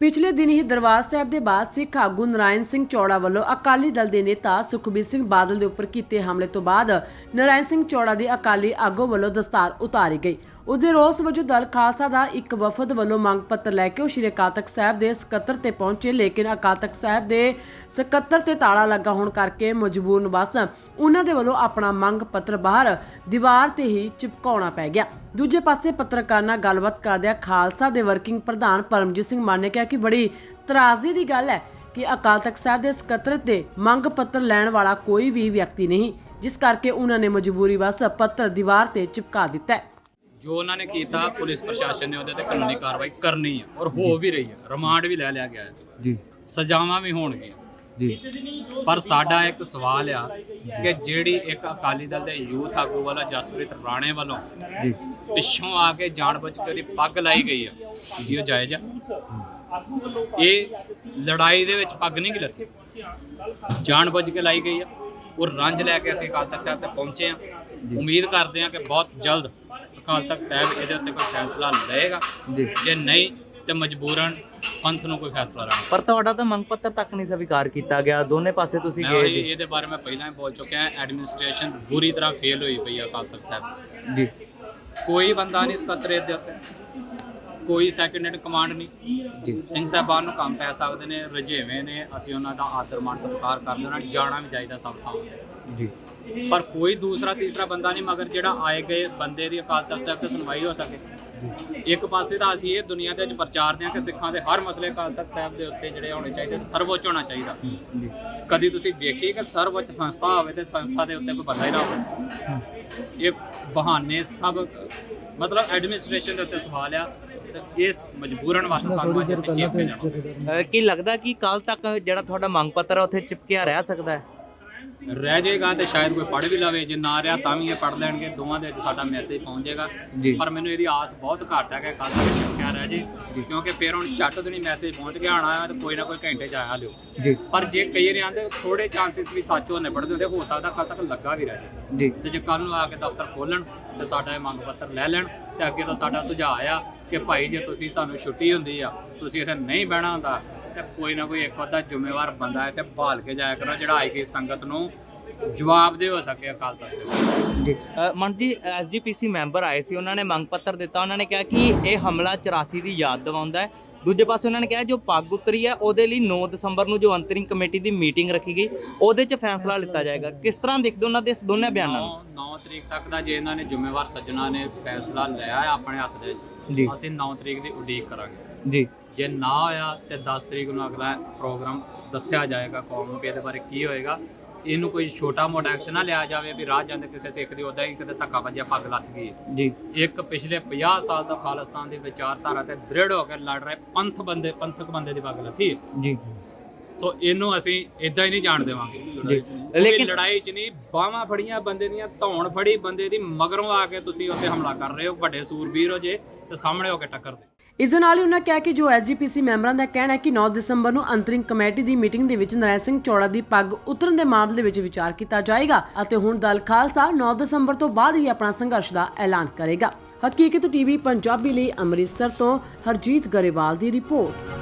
ਪਿਛਲੇ ਦਿਨ ਹੀ ਦਰਬਾਰ ਸਾਹਿਬ ਦੇ ਬਾਅਦ ਸਿੱਖ ਆਗੂ ਨਰਾਇਣ ਸਿੰਘ ਚੌੜਾ ਵੱਲੋਂ ਅਕਾਲੀ ਦਲ ਦੇ ਨੇਤਾ ਸੁਖਬੀਰ ਸਿੰਘ ਬਾਦਲ ਦੇ ਉੱਪਰ ਕੀਤੇ ਹਮਲੇ ਤੋਂ ਬਾਅਦ ਨਰਾਇਣ ਸਿੰਘ ਚੌੜਾ ਦੀ ਅਕਾਲੀ ਆਗੂ ਵੱਲੋਂ ਦਸਤਾਰ ਉਤਾਰੀ ਗਈ। ਉਸ ਦੇ ਰੋਸ ਵਜੋਂ ਦਲ ਖਾਲਸਾ ਦਾ ਇੱਕ ਵਫਦ ਵੱਲੋਂ ਮੰਗ ਪੱਤਰ ਲੈ ਕੇ ਉਹ ਸ਼੍ਰੀ ਅਕਾਲ ਤਖਤ ਸਾਹਿਬ ਦੇ ਸਕੱਤਰ ਤੇ ਪਹੁੰਚੇ, ਲੇਕਿਨ ਅਕਾਲ ਤਖਤ ਸਾਹਿਬ ਦੇ ਸਕੱਤਰ ਤੇ ਤਾਲਾ ਲੱਗਾ ਹੋਣ ਕਰਕੇ ਮਜਬੂਰਨ ਬਸ ਉਹਨਾਂ ਦੇ ਵੱਲੋਂ ਆਪਣਾ ਮੰਗ ਪੱਤਰ ਬਾਹਰ ਦੀਵਾਰ ਤੇ ਹੀ ਚਿਪਕਾਉਣਾ ਪੈ ਗਿਆ। ਦੂਜੇ ਪਾਸੇ ਪੱਤਰਕਾਰ ਨਾਲ ਗੱਲਬਾਤ ਕਰਦਿਆਂ ਖਾਲਸਾ ਦੇ ਵਰਕਿੰਗ ਪ੍ਰਧਾਨ ਪਰਮਜੀਤ ਸਿੰਘ ਮਾਨ ਨੇ ਕਿਹਾ ਕਿ ਬੜੀ ਤਰਾਜ਼ੀ ਦੀ ਗੱਲ ਹੈ ਕਿ ਅਕਾਲ ਤਖਤ ਸਾਹਿਬ ਦੇ ਸਕੱਤਰ ਤੇ ਮੰਗ ਪੱਤਰ ਲੈਣ ਵਾਲਾ ਕੋਈ ਵੀ ਵਿਅਕਤੀ ਨਹੀਂ, ਜਿਸ ਕਰਕੇ ਉਹਨਾਂ ਨੇ ਮਜਬੂਰੀ ਬਸ ਪੱਤਰ ਦੀਵਾਰ ਤੇ ਚਿਪਕਾ ਦਿੱਤਾ ਹੈ। ਜੋ ਉਹਨਾਂ ਨੇ ਕੀਤਾ ਪੁਲਿਸ ਪ੍ਰਸ਼ਾਸਨ ਨੇ ਉਹਦੇ ਤੇ ਕਾਨੂੰਨੀ ਕਾਰਵਾਈ ਕਰਨੀ ਹੈ ਔਰ ਹੋ ਵੀ ਰਹੀ ਹੈ ਰਿਮਾਂਡ ਵੀ ਲੈ ਲਿਆ ਗਿਆ ਹੈ। ਜੀ। ਸਜ਼ਾਵਾਂ ਵੀ ਹੋਣਗੀਆਂ। ਜੀ। ਪਰ ਸਾਡਾ ਇੱਕ ਸਵਾਲ ਆ ਕਿ ਜਿਹੜੀ ਇੱਕ ਅਕਾਲੀ ਦਲ ਦੇ ਯੂਥ ਆਗੂ ਵਾਲਾ ਜਸਪ੍ਰੀਤ ਰਾਣੇ ਵੱਲੋਂ ਜੀ। ਪਿੱਛੋਂ ਆ ਕੇ ਜਾਣਬੁੱਝ ਕੇ ਉਹਦੀ ਪੱਗ ਲਾਈ ਗਈ ਆ ਕੀ ਉਹ ਜਾਇਜ਼ ਆ। ਇਹ ਲੜਾਈ ਦੇ ਵਿੱਚ ਪੱਗ ਨਹੀਂ ਲੱਥੀ। ਜਾਣਬੁੱਝ ਕੇ ਲਾਈ ਗਈ ਆ। ਉਹ ਰੰਜ ਲੈ ਕੇ ਅਸੀਂ ਅਕਾਲ ਤਖਤ ਸਾਹਿਬ ਤੇ ਪਹੁੰਚੇ ਆ। ਉਮੀਦ ਕਰਦੇ ਆ ਕਿ ਬਹੁਤ ਜਲਦ ਅਕਾਲ ਤਖਤ ਸਾਹਿਬ ਇਹਦੇ ਉੱਤੇ ਕੋਈ ਫੈਸਲਾ ਲਏਗਾ। ਜੀ। ਜੇ ਨਹੀਂ ਤੇ ਮਜਬੂਰਨ ਪੰਥ ਨੂੰ ਕੋਈ ਫੈਸਲਾ ਲੈਣਾ। ਪਰ ਤੁਹਾਡਾ ਤਾਂ ਮੰਗ ਪੱਤਰ ਤੱਕ ਨਹੀਂ ਸਵੀਕਾਰ ਕੀਤਾ ਗਿਆ। ਦੋਨੇ ਪਾਸੇ ਤੁਸੀਂ ਮੈਂ ਗਏ ਉਹੀ- ਜੀ। ਇਹਦੇ ਬਾਰੇ ਮੈਂ ਪਹਿਲਾਂ ਹੀ ਬੋਲ ਚੁੱਕਿਆ ਐਡਮਿਨਿਸਟ੍ਰੇਸ਼ਨ ਬੁਰੀ ਤਰ੍ਹਾਂ ਫੇਲ ਹੋਈ ਪਈ ਆ ਅਕਾਲ ਤਖਤ ਸਾਹਿਬ। ਜੀ। ਕੋਈ ਬੰਦਾ ਨਹੀਂ ਸਕੱਤਰੇਤ ਦੇ ਉੱਤੇ। ਕੋਈ ਸੈਕੰਡ ਹੈਂਡ ਕਮਾਂਡ ਨਹੀਂ। ਜੀ। ਸਿੰਘ ਸਾਹਿਬਾਨ ਨੂੰ ਕੰਮ ਪੈ ਸਕਦੇ ਨੇ ਰਜੇਵੇਂ ਨੇ। ਅਸੀਂ ਉਹਨਾਂ ਦਾ ਆਦਰ ਮਾਣ ਸਤਿਕਾਰ ਕਰਦੇ ਉਹਨਾਂ ਨੂੰ ਜਾਣਾ ਵੀ ਚਾਹੀਦਾ ਸਭ ਥਾਂ ਤੇ। ਜੀ। ਪਰ ਕੋਈ ਦੂਸਰਾ ਤੀਸਰਾ ਬੰਦਾ ਨਹੀਂ ਮਗਰ ਜਿਹੜਾ ਆਏ ਗਏ ਬੰਦੇ ਦੀ ਅਕਾਲ ਤਖਤ ਸਾਹਿਬ ਤੇ ਸੁਣਵਾਈ ਹੋ ਸਕੇ। ਇੱਕ ਪਾਸੇ ਤਾਂ ਅਸੀਂ ਇਹ ਦੁਨੀਆ ਦੇ ਵਿੱਚ ਪ੍ਰਚਾਰਦੇ ਹਾਂ ਕਿ ਸਿੱਖਾਂ ਦੇ ਹਰ ਮਸਲੇ ਅਕਾਲ ਤਖਤ ਸਾਹਿਬ ਦੇ ਉੱਤੇ ਜਿਹੜੇ ਹੋਣੇ ਚਾਹੀਦੇ ਸਰਵਉੱਚ ਹੋਣਾ ਚਾਹੀਦਾ। ਕਦੀ ਤੁਸੀਂ ਵੇਖੀ ਕਿ ਸਰਵਉੱਚ ਸੰਸਥਾ ਹੋਵੇ ਤੇ ਸੰਸਥਾ ਦੇ ਉੱਤੇ ਕੋਈ ਬੰਦਾ ਹੀ ਨਾ ਹੋਵੇ? ਇਹ ਬਹਾਨੇ ਸਭ ਮਤਲਬ ਐਡਮਿਨਿਸਟ੍ਰੇਸ਼ਨ ਦੇ ਉੱਤੇ ਸਵਾਲ ਆ ਤੇ ਇਸ ਮਜਬੂਰਨ ਵਾਸਤੇ ਸਾਨੂੰ ਅੱਜ ਚੇਪ ਜਾਣਾ। ਕੀ ਲੱਗਦਾ ਕਿ ਕੱਲ ਤੱਕ ਜਿਹੜਾ ਤੁਹਾਡਾ ਮੰਗ ਪੱਤਰ ਹੈ ਉੱਥੇ ਚਿਪਕਿਆ ਰਹਿ ਸਕਦਾ ਹੈ? ਰਹਿ ਜਾਏਗਾ ਤੇ ਸ਼ਾਇਦ ਕੋਈ ਪੜ੍ਹ ਵੀ ਲਵੇ। ਜੇ ਨਾ ਰਿਹਾ ਤਾਂ ਵੀ ਇਹ ਪੜ੍ਹ ਲੈਣਗੇ। ਦੋਵਾਂ ਦੇ ਵਿੱਚ ਸਾਡਾ ਮੈਸੇਜ ਪਹੁੰਚ ਜਾਏਗਾ। ਜੀ। ਪਰ ਮੈਨੂੰ ਇਹਦੀ ਆਸ ਬਹੁਤ ਘੱਟ ਹੈ ਕਿ ਕੱਲ ਤੱਕ ਚਿਪਕਿਆ ਰਹਿ ਜੇ। ਕਿਉਂਕਿ ਫਿਰ ਹੁਣ ਝੱਟ ਤੋਂ ਨਹੀਂ ਮੈਸੇਜ ਪਹੁੰਚ ਗਿਆ ਹੈ ਤੇ ਕੋਈ ਨਾ ਕੋਈ ਘੰਟੇ ਚ ਆਇਆ ਲਿਓ। ਜੀ। ਪਰ ਜੇ ਕਈ ਵਾਰੀ ਆਂਦੇ ਥੋੜੇ ਚਾਂਸਸ ਵੀ ਸੱਚ ਹੋਣੇ ਪੜਦੇ ਹੁੰਦੇ ਹੋ ਸਕਦਾ ਕੱਲ ਤੱਕ ਲੱਗਾ ਵੀ ਰਹਿ ਜੇ। ਜੀ। ਤੇ ਜੇ ਕੱਲ ਨੂੰ ਆ ਕੇ ਦਫ਼ਤਰ ਖੋਲਣ ਤੇ ਸਾਡਾ ਇਹ ਮੰਗ ਪੱਤਰ ਲੈ ਲੈਣ ਤੇ ਅੱਗੇ ਤੋਂ ਸਾਡਾ ਸੁਝਾਅ ਆ ਕਿ ਭਾਈ ਜੇ ਤੁਸੀਂ ਤੁਹਾਨੂੰ ਛੁੱਟੀ ਹੁੰਦੀ ਆ ਤੁਸੀਂ ਇੱਥੇ ਨਹੀਂ ਬਹਿਣਾ ਹੁੰਦਾ ਤੇ ਕੋਈ ਨਾ ਕੋਈ ਇੱਕ ਅੱਧਾ ਜ਼ਿੰਮੇਵਾਰ ਬੰਦਾ ਇੱਥੇ ਭਾਲ ਕੇ ਜਾਇਆ ਕਰੋ ਜਿਹੜਾ ਆਈ ਗਈ ਸੰਗਤ ਨੂੰ ਜਵਾਬ ਦੇ ਹੋ ਸਕੇ ਅਕਾਲ ਤਖਤ। ਜੀ। ਮਨ ਜੀ ਐਸਜੀਪੀਸੀ ਮੈਂਬਰ ਆਏ ਸੀ ਉਹਨਾਂ ਨੇ ਮੰਗ ਪੱਤਰ ਦਿੱਤਾ ਉਹਨਾਂ ਨੇ ਕਿਹਾ ਕਿ ਇਹ ਹਮਲਾ 84 ਦੀ ਯਾਦ ਦਿਵਾਉਂਦਾ ਹੈ। ਦੂਜੇ ਪਾਸੇ ਉਹਨਾਂ ਨੇ ਕਿਹਾ ਜੋ ਪੱਗ ਉਤਰੀ ਹੈ ਉਹਦੇ ਲਈ 9 ਦਸੰਬਰ ਨੂੰ ਜੋ ਅੰਤਰਿੰਗ ਕਮੇਟੀ ਦੀ ਮੀਟਿੰਗ ਰੱਖੀ ਗਈ ਉਹਦੇ 'ਚ ਫੈਸਲਾ ਲਿੱਤਾ ਜਾਏਗਾ। ਕਿਸ ਤਰ੍ਹਾਂ ਦੇਖਦੇ ਹੋ ਉਹਨਾਂ ਦੇ ਦੋਨੇ ਬਿਆਨਾਂ ਨੂੰ? 9 9 ਤਰੀਕ ਤੱਕ ਦਾ ਜੇ ਇਹਨਾਂ ਨੇ ਜ਼ਿੰਮੇਵਾਰ ਸੱਜਣਾ ਨੇ ਫੈਸਲਾ ਲਿਆ ਹੈ ਆਪਣੇ ਹੱਥ ਦੇ ਵਿੱਚ ਅਸੀਂ 9 ਤਰੀਕ ਦੀ ਉਡੀਕ ਕਰਾਂਗੇ। ਜੀ। ਜੇ ਨਾ ਹੋਇਆ ਤੇ 10 ਤਰੀਕ ਨੂੰ ਅਗਲਾ ਪ੍ਰੋਗਰਾਮ ਦੱਸਿਆ ਜਾਏਗਾ ਕੌਮ ਨੂੰ ਵੀ ਇਹਦੇ ਬਾਰੇ ਕੀ ਹੋਏਗਾ। ਇਹਨੂੰ ਕੋਈ ਛੋਟਾ ਮੋਟਾ ਐਕਸ਼ਨ ਨਾ ਲਿਆ ਜਾਵੇ ਵੀ ਰਾਹ ਜਾਂਦੇ ਕਿਸੇ ਸਿੱਖ ਦੀ ਉਦਾਂ ਹੀ ਕਿਤੇ ਧੱਕਾ ਵੱਜਿਆ ਪੱਗ ਲੱਥ ਗਈ ਜੀ। ਇੱਕ ਪਿਛਲੇ 50 ਸਾਲ ਤੋਂ ਖਾਲਿਸਤਾਨ ਦੀ ਵਿਚਾਰਧਾਰਾ ਤੇ ਦ੍ਰਿੜ ਹੋ ਕੇ ਲੜ ਰਹੇ ਪੰਥ ਬੰਦੇ ਪੰਥਕ ਬੰਦੇ ਦੀ ਪੱਗ ਲੱਥੀ। ਜੀ। ਸੋ ਇਹਨੂੰ ਅਸੀਂ ਇਦਾਂ ਹੀ ਨਹੀਂ ਜਾਣ ਦੇਵਾਂਗੇ। ਲੇਕਿਨ ਲੜਾਈ 'ਚ ਨਹੀਂ। ਬਾਹਾਂ ਫੜੀਆਂ ਬੰਦੇ ਦੀਆਂ ਧੌਣ ਫੜੀ ਬੰਦੇ ਦੀ ਮਗਰੋਂ ਆ ਕੇ ਤੁਸੀਂ ਉੱਤੇ ਹਮਲਾ ਕਰ ਰਹੇ ਹੋ। ਵੱਡੇ ਸੂਰਬੀਰ ਹੋ ਜੇ ਤੇ ਸਾਹਮਣੇ ਹੋ ਕੇ ਟੱਕਰ ਦੇ। ਇਸ ਦੇ ਨਾਲ ਹੀ ਉਹਨਾਂ ਕਿਹਾ ਕਿ ਜੋ ਐਸਜੀਪੀਸੀ ਮੈਂਬਰਾਂ ਦਾ ਕਹਿਣਾ ਹੈ ਕਿ 9 ਦਸੰਬਰ ਨੂੰ ਅੰਤਰਿੰਗ ਕਮੇਟੀ ਦੀ ਮੀਟਿੰਗ ਦੇ ਵਿੱਚ ਨਰੈਣ ਸਿੰਘ ਚੌੜਾ ਦੀ ਪੱਗ ਉਤਰਨ ਦੇ ਮਾਮਲੇ ਵਿੱਚ ਵਿਚਾਰ ਕੀਤਾ ਜਾਏਗਾ ਅਤੇ ਹੁਣ ਦਲ ਖਾਲਸਾ 9 ਦਸੰਬਰ ਤੋਂ ਬਾਅਦ ਹੀ ਆਪਣਾ ਸੰਘਰਸ਼ ਦਾ ਐਲਾਨ ਕਰੇਗਾ। ਹਕੀਕਤ ਟੀਵੀ ਪੰਜਾਬੀ ਲਈ ਅੰਮ੍ਰਿਤਸਰ ਤੋਂ ਹਰਜੀਤ ਗਰੇਵਾਲ ਦੀ ਰਿਪੋਰਟ।